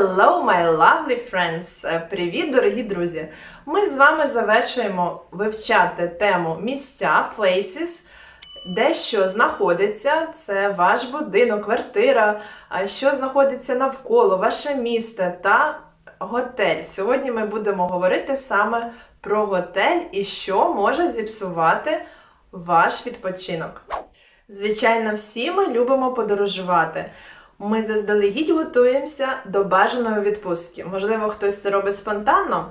Hello, my lovely friends! Е, Привіт, дорогі друзі! Ми з вами завершуємо вивчати тему місця, places, де що знаходиться. Це ваш будинок, квартира, що знаходиться навколо, ваше місто та готель. Сьогодні ми будемо говорити саме про готель і що може зіпсувати ваш відпочинок. Звичайно, всі ми любимо подорожувати. Ми заздалегідь готуємося до бажаної відпустки. Можливо, хтось це робить спонтанно.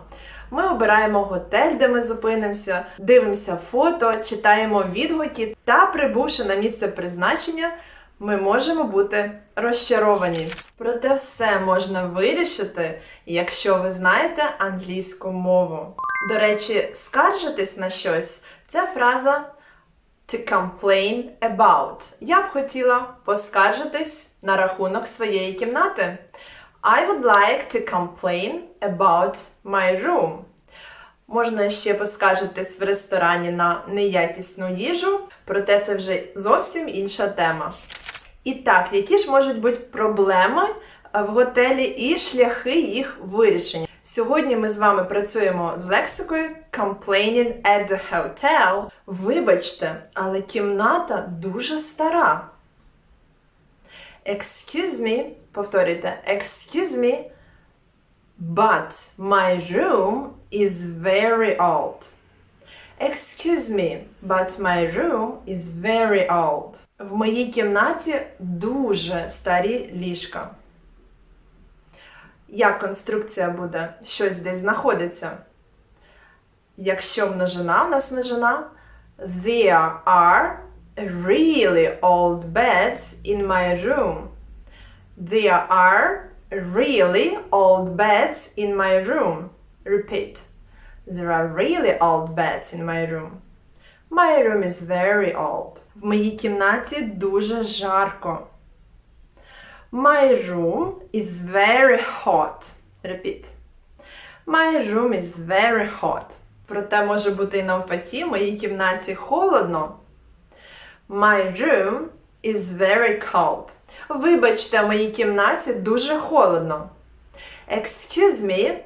Ми обираємо готель, де ми зупинимося, дивимося фото, читаємо відгуки та, прибувши на місце призначення, ми можемо бути розчаровані. Проте все можна вирішити, якщо ви знаєте англійську мову. До речі, скаржитись на щось це фраза to complain about. Я б хотіла поскаржитись на рахунок своєї кімнати. I would like to complain about my room. Можна ще поскаржитись в ресторані на неякісну їжу, проте це вже зовсім інша тема. І так, які ж можуть бути проблеми в готелі і шляхи їх вирішення? Сьогодні ми з вами працюємо з лексикою complaining at the hotel. Вибачте, але кімната дуже стара. Excuse me, повторюйте, excuse me, but my room is very old. Excuse me, but my room is very old. В моїй кімнаті дуже старі ліжка. Як конструкція буде? Щось десь знаходиться. Якщо множина, у нас множина. There are really old beds in my room. There are really old beds in my room. Repeat. There are really old beds in my room. My room is very old. В моїй кімнаті дуже жарко. My room is very hot. Repeat. My room is very hot. Проте може бути і навпаки, в моїй кімнаті холодно. My room is very cold. Вибачте, в моїй кімнаті дуже холодно. Excuse me,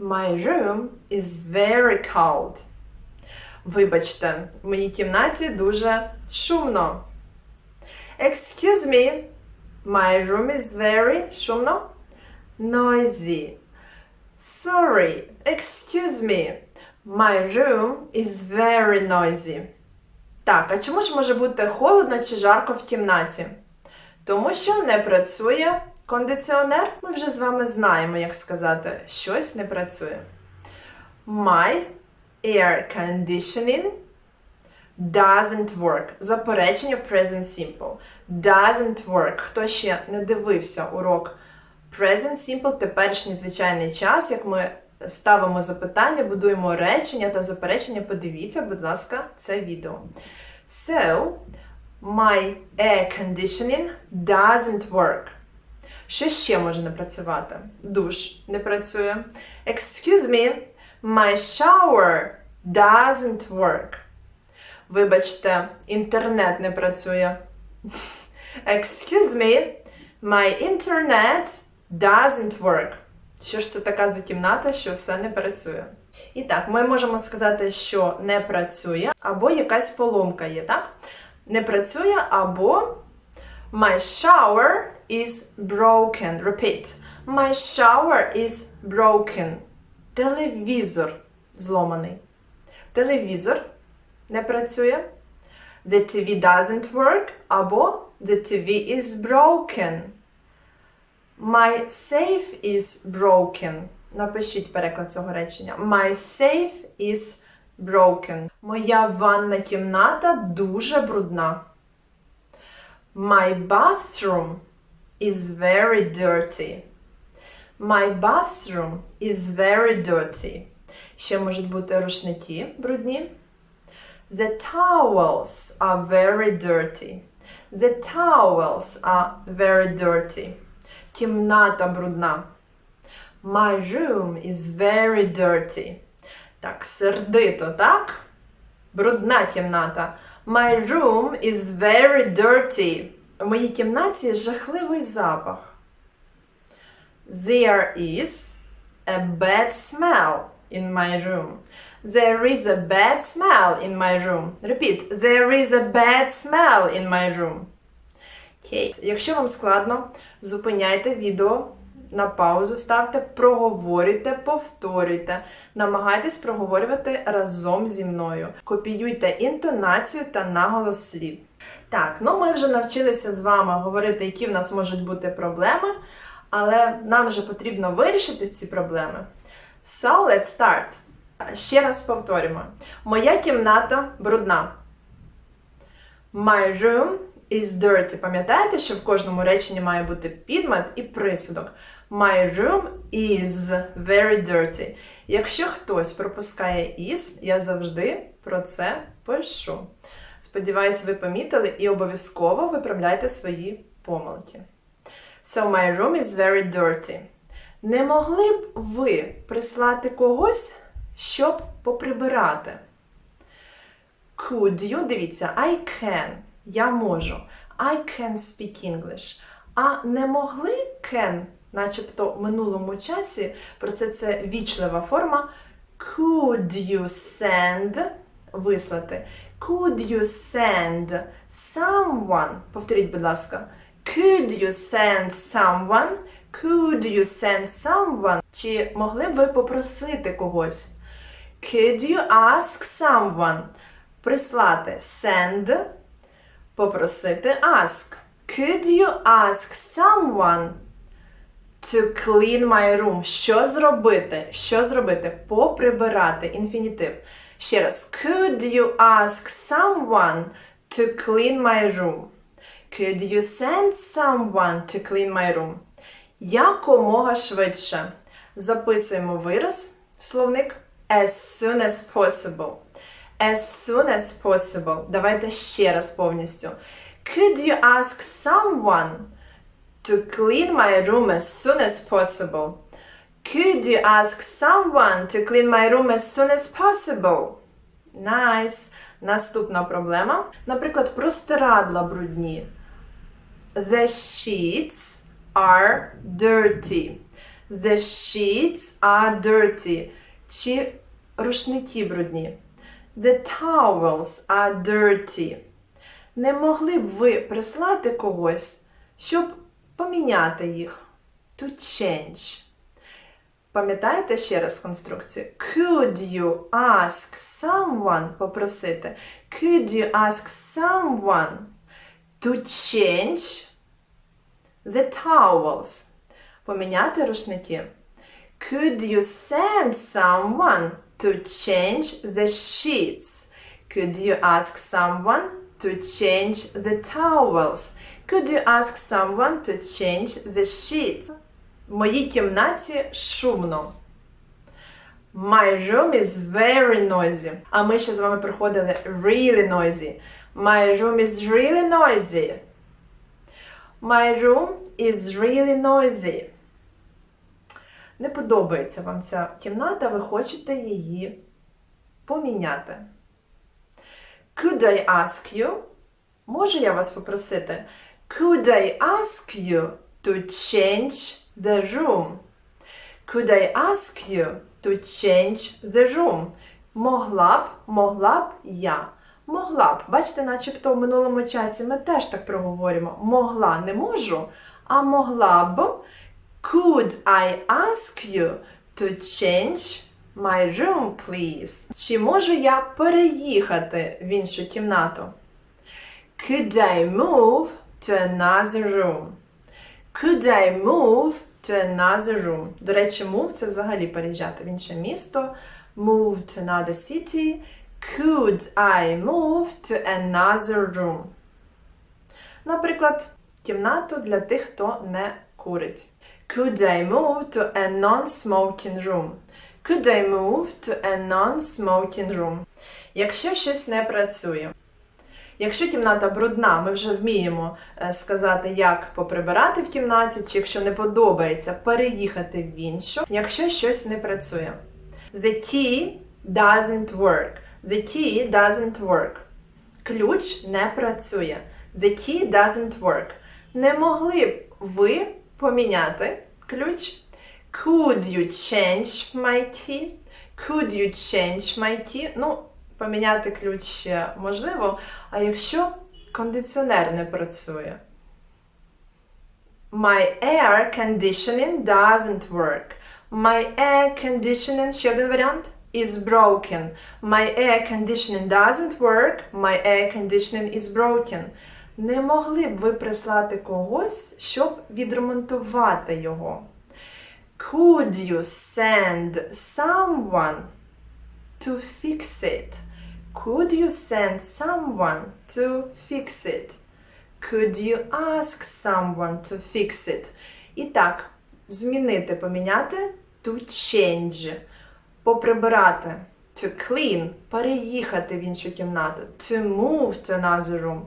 my room is very cold. Вибачте, в моїй кімнаті дуже шумно. Excuse me, my room is very шумно. Noisy. Sorry, excuse me. My room is very noisy. Так, а чому ж може бути холодно чи жарко в кімнаті? Тому що не працює кондиціонер. Ми вже з вами знаємо, як сказати, щось не працює. My air conditioning doesn't work. Заперечення в present simple. Doesn't work. Хто ще не дивився урок present simple, теперішній звичайний час, як ми ставимо запитання, будуємо речення та заперечення, подивіться, будь ласка, це відео. So, my air conditioning doesn't work. Що ще може не працювати? Душ не працює. Excuse me, my shower doesn't work. Вибачте, інтернет не працює. Excuse me, my internet doesn't work. Що ж це така за кімната, що все не працює? І так, ми можемо сказати, що не працює, або якась поломка є, так? Не працює, або My shower is broken. Repeat. My shower is broken. Телевізор зломаний. Телевізор не працює. The TV doesn't work, або The TV is broken. My safe is broken. Напишіть переклад цього речення. My safe is broken. Моя ванна кімната дуже брудна. My bathroom is very dirty. My bathroom is very dirty. Ще можуть бути рушники брудні. The towels are very dirty. The towels are very dirty. Кімната брудна. My room is very dirty. Так, сердито, так? Брудна кімната. My room is very dirty. У моїй кімнаті жахливий запах. There is a bad smell in my room. There is a bad smell in my room. Repeat. There is a bad smell in my room. Окей. Якщо вам складно, зупиняйте відео на паузу, ставте, проговорюйте, повторюйте. Намагайтесь проговорювати разом зі мною. Копіюйте інтонацію та наголос слів. Так, ну ми вже навчилися з вами говорити, які в нас можуть бути проблеми, але нам вже потрібно вирішити ці проблеми. So, let's start. Ще раз повторюємо. Моя кімната брудна. My room is dirty. Пам'ятаєте, що в кожному реченні має бути підмет і присудок. My room is very dirty. Якщо хтось пропускає is, я завжди про це пишу. Сподіваюсь, ви помітили і обов'язково виправляйте свої помилки. So my room is very dirty. Не могли б ви прислати когось, щоб поприбирати? Could you? Дивіться, I can. Я можу. I can speak English. А не могли can, начебто в минулому часі, про це це вічлива форма. Could you send вислати? Could you send someone? Повторіть, будь ласка. Could you send someone? Could you send someone? Чи могли б ви попросити когось? Could you ask someone? Прислати send, попросити ask. Could you ask someone to clean my room? Що зробити? Що зробити? Поприбирати. Інфінітив. Ще раз. Could you ask someone to clean my room? Could you send someone to clean my room? Якомога швидше. Записуємо вираз словник as soon as possible. As soon as possible. Давайте ще раз повністю. Could you ask someone to clean my room as soon as possible? Could you ask someone to clean my room as soon as possible? Nice. Наступна проблема. Наприклад, простирадла брудні. The sheets are dirty. The sheets are dirty. Чи рушники брудні? The towels are dirty. Не могли б ви прислати когось, щоб поміняти їх? To change. Пам'ятаєте ще раз конструкцію? Could you ask someone попросити? Could you ask someone to change the towels? Поміняти рушники. Could you send someone to change the sheets? Could you ask someone to change the towels? Could you ask someone to change the sheets? В моїй кімнаті шумно. My room is very noisy. А ми ще з вами проходили really noisy. My room is really noisy. My room is really noisy. Не подобається вам ця кімната, ви хочете її поміняти. Could I ask you? Можу я вас попросити? Could I ask you to change the room? Could I ask you to change the room? Могла б, могла б я. Могла б. Бачите, начебто в минулому часі ми теж так проговоримо. Могла не можу, а могла б. Could I ask you to change my room, please? Чи можу я переїхати в іншу кімнату? Could I move to another room? Could I move to another room? До речі, move це взагалі переїжджати в інше місто. Move to another city. Could I move to another room? Наприклад, кімнату для тих, хто не курить. Could I move to a non-smoking room? Could I move to a non-smoking room? Якщо щось не працює. Якщо кімната брудна, ми вже вміємо е, сказати, як поприбирати в кімнаті, чи якщо не подобається, переїхати в іншу, якщо щось не працює. The key doesn't work. The key doesn't work. Ключ не працює. The key doesn't work. Не могли б ви поміняти ключ. Could you change my key? Could you change my key? Ну, поміняти ключ ще можливо. А якщо кондиціонер не працює? My air conditioning doesn't work. My air conditioning, ще один варіант, is broken. My air conditioning doesn't work. My air conditioning is broken. Не могли б ви прислати когось, щоб відремонтувати його? Could you send someone to fix it? Could you send someone to fix it? Could you ask someone to fix it? І так, змінити, поміняти to change. Поприбирати to clean, переїхати в іншу кімнату, to move to another room.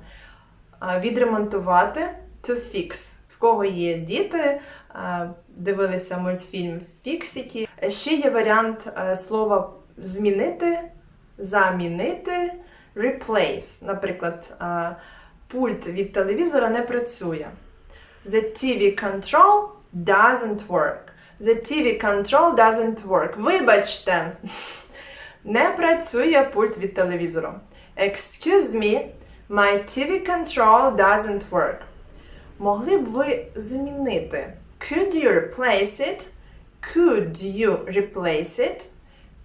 Відремонтувати to fix. В кого є діти, дивилися мультфільм Фіксіті. Ще є варіант слова змінити, замінити, replace. Наприклад, пульт від телевізора не працює. The TV control doesn't work. The TV control doesn't work. Вибачте, не працює пульт від телевізору. Excuse me, my TV control doesn't work. Могли б ви замінити? Could you replace it? Could you replace it?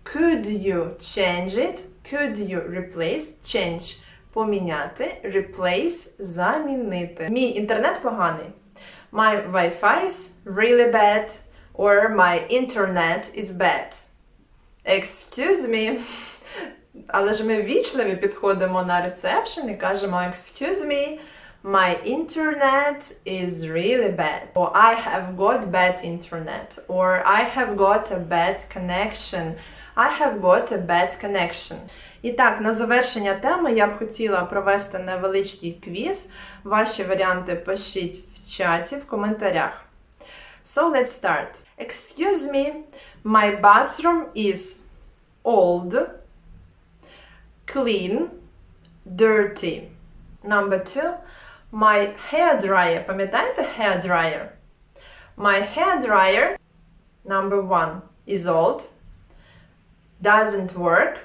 Could you change it? Could you replace? Change. Поміняти. Replace. Замінити. Мій інтернет поганий. My Wi-Fi is really bad. Or my internet is bad. Excuse me. Але ж ми вічливі підходимо на ресепшн і кажемо Excuse me, my internet is really bad. Or I have got bad internet. Or I have got a bad connection. I have got a bad connection. І так, на завершення теми я б хотіла провести невеличкий квіз. Ваші варіанти пишіть в чаті, в коментарях. So let's start. Excuse me, my bathroom is old, clean, dirty. Number two, my hair dryer. Пам'ятаєте hair dryer? My hair dryer, number one, is old, doesn't work.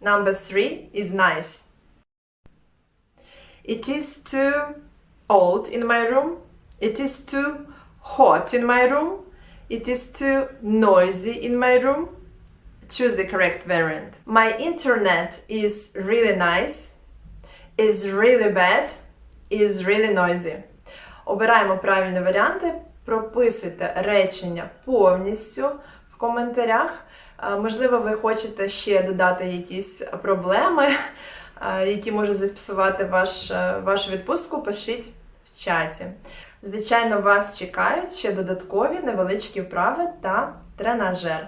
Number three is nice. It is too old in my room. It is too hot in my room. It is too noisy in my room. Choose the correct variant. My internet is really nice, is really bad, is really noisy. Обираємо правильні варіанти, прописуйте речення повністю в коментарях. Е, Можливо, ви хочете ще додати якісь проблеми, е, які можуть зіпсувати ваш, е, вашу відпустку, пишіть в чаті. Звичайно, вас чекають ще додаткові невеличкі вправи та тренажер.